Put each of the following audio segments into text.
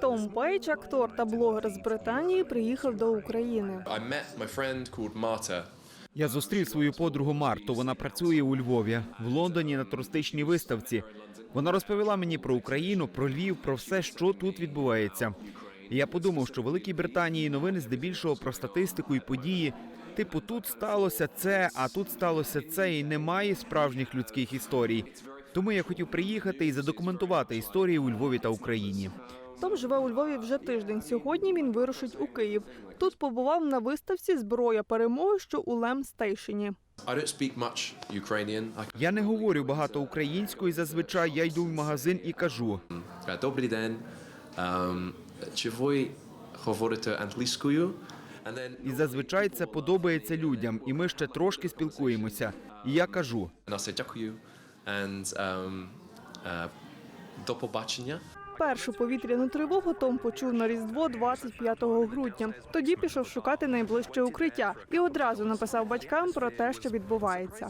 Том Пейдж, актор та блогер з Британії, приїхав до України. Я зустрів свою подругу Марту. Вона працює у Львові в Лондоні на туристичній виставці. Вона розповіла мені про Україну, про Львів, про все, що тут відбувається. І я подумав, що в Великій Британії новини здебільшого про статистику і події. Типу, тут сталося це, а тут сталося це, і немає справжніх людських історій. Тому я хотів приїхати і задокументувати історії у Львові та Україні. Том живе у Львові вже тиждень. Сьогодні він вирушить у Київ. Тут побував на виставці Зброя перемоги, що у Лем Стейшені. I don't speak much Ukrainian. I, Я не говорю багато українською. Зазвичай я йду в магазин і кажу: uh, Добрий день. Um, чи ви говорите англійською? І зазвичай це подобається людям, і ми ще трошки спілкуємося. І я кажу: дякую. Um, uh, до побачення. Першу повітряну тривогу Том почув на Різдво 25 грудня. Тоді пішов шукати найближче укриття і одразу написав батькам про те, що відбувається.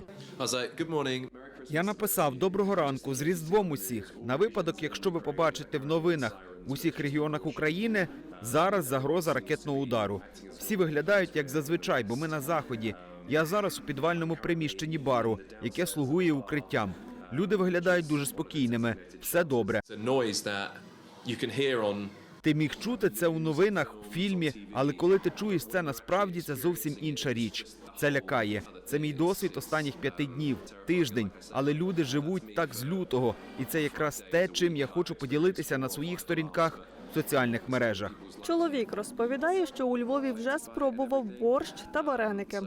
Я написав доброго ранку з Різдвом усіх. На випадок, якщо ви побачите в новинах в усіх регіонах України, зараз загроза ракетного удару. Всі виглядають як зазвичай, бо ми на заході. Я зараз у підвальному приміщенні бару, яке слугує укриттям. Люди виглядають дуже спокійними. Все добре. Ти міг чути це у новинах, у фільмі, але коли ти чуєш це насправді, це зовсім інша річ. Це лякає. Це мій досвід останніх п'яти днів, тиждень. Але люди живуть так з лютого, і це якраз те, чим я хочу поділитися на своїх сторінках в соціальних мережах. Чоловік розповідає, що у Львові вже спробував борщ та вареники.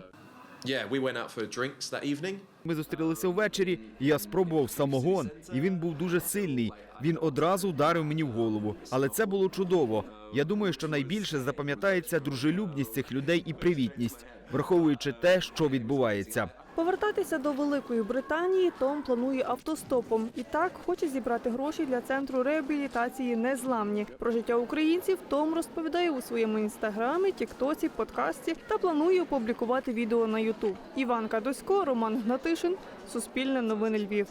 Yeah, we went out for drinks that evening. Ми зустрілися ввечері, і я спробував самогон, і він був дуже сильний. Він одразу вдарив мені в голову. Але це було чудово. Я думаю, що найбільше запам'ятається дружелюбність цих людей і привітність, враховуючи те, що відбувається. Повертатися до Великої Британії Том планує автостопом і так хоче зібрати гроші для центру реабілітації незламні. Про життя українців Том розповідає у своєму інстаграмі, тіктоці, подкасті та планує опублікувати відео на Ютуб. Іван Кадосько, Роман Гнатишин, Суспільне новини Львів.